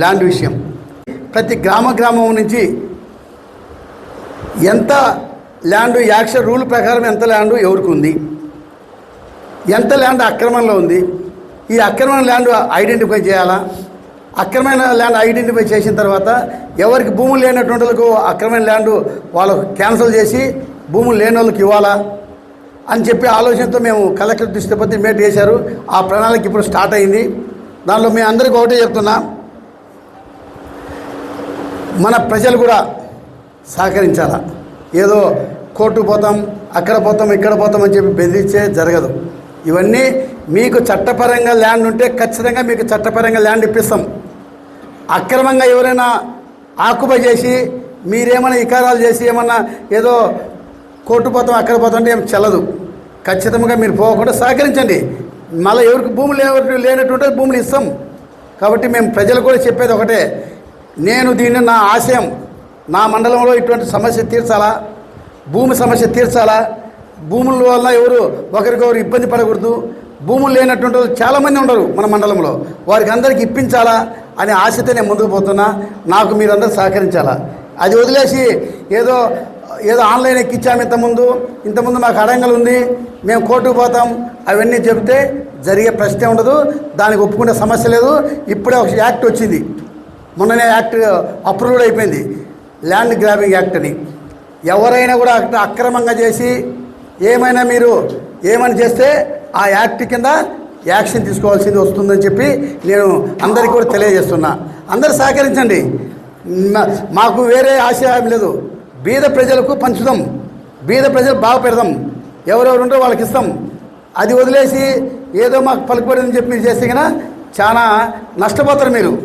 Land విషయం. ప్రతి గ్రామ గ్రామం నుంచి ఎంత ల్యాండ్ యాక్షన్ రూల్ ప్రకారం ఎంత ల్యాండ్ ఎవరికి ఉంది? ఎంత ల్యాండ్ అక్రమంలో ఉంది? ఈ అక్రమమైన ల్యాండ్ ఐడెంటిఫై చేయాలా? అక్రమైన ల్యాండ్ ఐడెంటిఫై చేసిన తర్వాత ఎవరికి భూములు లేనటువంటి వాళ్ళకు అక్రమైన ల్యాండ్ వాళ్ళకు క్యాన్సిల్ చేసి భూములు లేని వాళ్ళకి ఇవ్వాలా? అని చెప్పి ఆలోచనతో మేము కలెక్టర్ దృష్టిపతి మేట్ చేశారు ఆ ప్రణాళిక ఇప్పుడు స్టార్ట్ అయింది. దానిలో మేము అందరికీ ఒకటే చెప్తున్నా. మన ప్రజలు కూడా సహకరించాలా? ఏదో కోర్టు పోతాం అక్కడ పోతాం ఇక్కడ పోతాం అని చెప్పి బెదిరించే జరగదు. ఇవన్నీ మీకు చట్టపరంగా ల్యాండ్ ఉంటే ఖచ్చితంగా మీకు చట్టపరంగా ల్యాండ్ ఇప్పిస్తాం. అక్రమంగా ఎవరైనా ఆకుపై చేసి మీరేమైనా ఇకారాలు చేసి ఏమన్నా ఏదో కోర్టు పోతాం అక్కడ పోతాం అంటే ఏం చెల్లదు. ఖచ్చితంగా మీరు పోకుండా సహకరించండి. మళ్ళీ ఎవరికి భూములు ఎవరికి లేనటువంటి భూములు ఇస్తాం. కాబట్టి మేము ప్రజలు కూడా చెప్పేది ఒకటే నేను దీన్ని నా ఆశయం. నా మండలంలో ఇటువంటి సమస్య తీర్చాలా? భూమి సమస్య తీర్చాలా? భూముల వల్ల ఎవరు ఒకరికొకరు ఇబ్బంది పడకూడదు. భూములు లేనటువంటి వాళ్ళు చాలామంది ఉండరు మన మండలంలో. వారికి అందరికి ఇప్పించాలా అనే ఆశతో నేను ముందుకు పోతున్నా. నాకు మీరందరూ సహకరించాలా? అది వదిలేసి ఏదో ఏదో ఆన్లైన్ ఎక్కించాము ఇంతకుముందు. ఇంతకుముందు మాకు అడంగలు ఉంది. మేము కోర్టుకు పోతాం. అవన్నీ చెబితే జరిగే ప్రశ్నే ఉండదు. దానికి ఒప్పుకునే సమస్య లేదు. ఇప్పుడే ఒక యాక్ట్ వచ్చింది. మొన్ననే యాక్ట్ అప్రూవ్డ్ అయిపోయింది. ల్యాండ్ గ్రాబింగ్ యాక్ట్ అని. ఎవరైనా కూడా అక్కడ అక్రమంగా చేసి ఏమైనా మీరు ఏమైనా చేస్తే ఆ యాక్ట్ కింద యాక్షన్ తీసుకోవాల్సింది వస్తుందని చెప్పి నేను అందరికీ కూడా తెలియజేస్తున్నా. అందరు సహకరించండి. మాకు వేరే ఆశయం లేదు. బీద ప్రజలకు పంచుదాం. బీద ప్రజలు బాగా పెడదాం. ఎవరెవరు ఉంటే వాళ్ళకి ఇస్తాం. అది వదిలేసి ఏదో మాకు పలుకుబడిందని చెప్పి మీరు చేస్తే కనుక చాలా నష్టపోతారు మీరు.